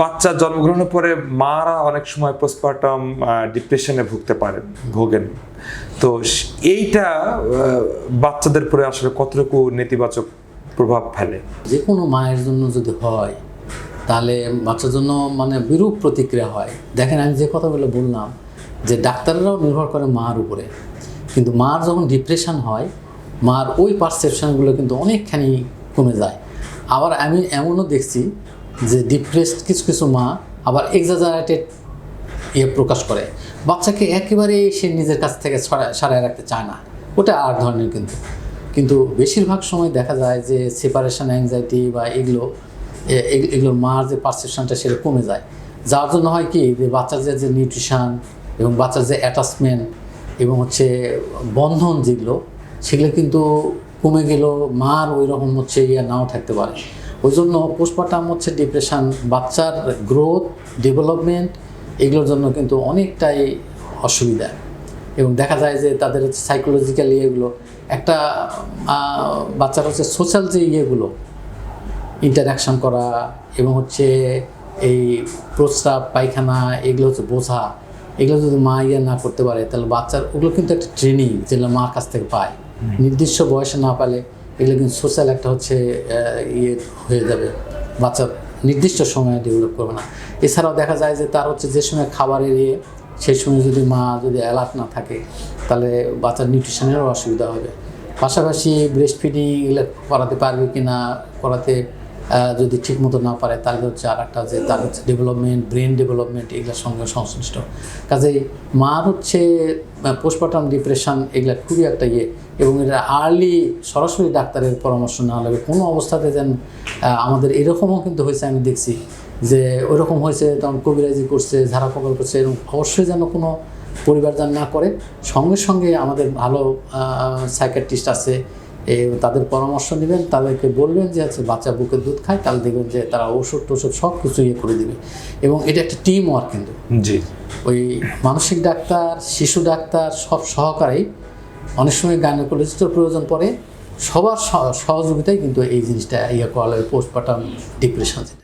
বাচ্চা জন্মগ্রহণের পরে মারা অনেক সময় পোস্টপার্টাম ডিপ্রেশনে ভুগতে পারেন ভোগেন। তো এইটা বাচ্চাদের পরে আসলে কতটুকু নেতিবাচক প্রভাব ফেলে? যে কোনো মায়ের জন্য যদি হয়, তাহলে বাচ্চার জন্য মানে বিরূপ প্রতিক্রিয়া হয়। দেখেন, আমি যে কথাগুলো বললাম, যে ডাক্তাররাও নির্ভর করে মার উপরে। কিন্তু মার যখন ডিপ্রেশন হয়, মার ওই পারসেপশনগুলো কিন্তু অনেকখানি কমে যায়। আবার আমি এমনও দেখছি ডিপ্রেসড কিছু কিছু মা আবার এক্সাজারেটেড ইয়ে প্রকাশ করে। বাচ্চাকে একেবারে সে নিজের কাছ থেকে সরায় রাখতে চায় না। ওটা আর ধরনের কিন্তু। কিন্তু বেশিরভাগ সময় দেখা যায় যে সেপারেশন অ্যাংজাইটি বা এগুলো এগুলোর মার যে পারসেপশনটা সেটা কমে যায়। যার জন্য হয় কি যে বাচ্চার যে যে নিউট্রিশন এবং বাচ্চার যে অ্যাটাচমেন্ট এবং হচ্ছে বন্ধন যেগুলো, সেগুলো কিন্তু কমে গেল মার ওই রকম হচ্ছে ইয়ে নাও থাকতে পারে। ওই জন্য পোস্টপার্টাম হচ্ছে ডিপ্রেশান বাচ্চার গ্রোথ ডেভেলপমেন্ট এগুলোর জন্য কিন্তু অনেকটাই অসুবিধা। এবং দেখা যায় যে তাদের হচ্ছে সাইকোলজিক্যাল ইয়েগুলো একটা বাচ্চার হচ্ছে সোশ্যাল যে ইয়েগুলো ইন্টারাকশন করা এবং হচ্ছে এই প্রস্রাব পায়খানা এগুলো হচ্ছে বোঝা এগুলো যদি মা ইয়ে না করতে পারে তাহলে বাচ্চার ওগুলো কিন্তু একটা ট্রেনিং যেগুলো মার কাছ থেকে পায়। নির্দিষ্ট বয়সে না পালে এগুলো কিন্তু সোশ্যাল একটা হচ্ছে ইয়ে হয়ে যাবে। বাচ্চা নির্দিষ্ট সময়ে ডেভেলপ করবে না। এছাড়াও দেখা যায় যে তার হচ্ছে যে সময় খাবারের ইয়ে সেই সময় যদি মা যদি অ্যালার্ট না থাকে, তাহলে বাচ্চার নিউট্রিশনেরও অসুবিধা হবে। পাশাপাশি ব্রেস্ট ফিডিং এগুলো করাতে পারবে কি না করাতে যদি ঠিক মতো না পারে, তাহলে হচ্ছে আর একটা যে তার হচ্ছে ডেভেলপমেন্ট ব্রেন ডেভেলপমেন্ট এগুলোর সঙ্গে সংশ্লিষ্ট। কাজেই মার হচ্ছে পোস্টপার্টাম ডিপ্রেশন এগুলা খুবই একটা ইয়ে এবং এটা আর্লি সরাসরি ডাক্তারের পরামর্শ না লাগবে। কোনো অবস্থাতে যেন আমাদের এরকমও কিন্তু হয়েছে, আমি দেখছি যে ওইরকম হয়েছে, তখন কবিরাজি করছে, ঝাড়া ফকর করছে, এরকম অবশ্যই যেন কোনো পরিবার যেন না করে। সঙ্গে সঙ্গে আমাদের ভালো সাইকাট্রিস্ট আছে তাদের পরামর্শ নেবেন তাদেরকে বলবেন যে হচ্ছে বাচ্চা বুকের দুধ খায় তাহলে দেখবেন যে তারা ওষুধ টষুধ সব কিছু ইয়ে করে দেবে। এবং এটা একটা টিম ওয়ার্ক কিন্তু। জি। ওই মানসিক ডাক্তার শিশু ডাক্তার সব সহকারেই অনেক সময় গাইনোকোলজিস্টের প্রয়োজন পড়ে সবার সহ- সহযোগিতায় কিন্তু এই জিনিসটা ইয়ে করা হয় পোস্টপার্টাম ডিপ্রেশন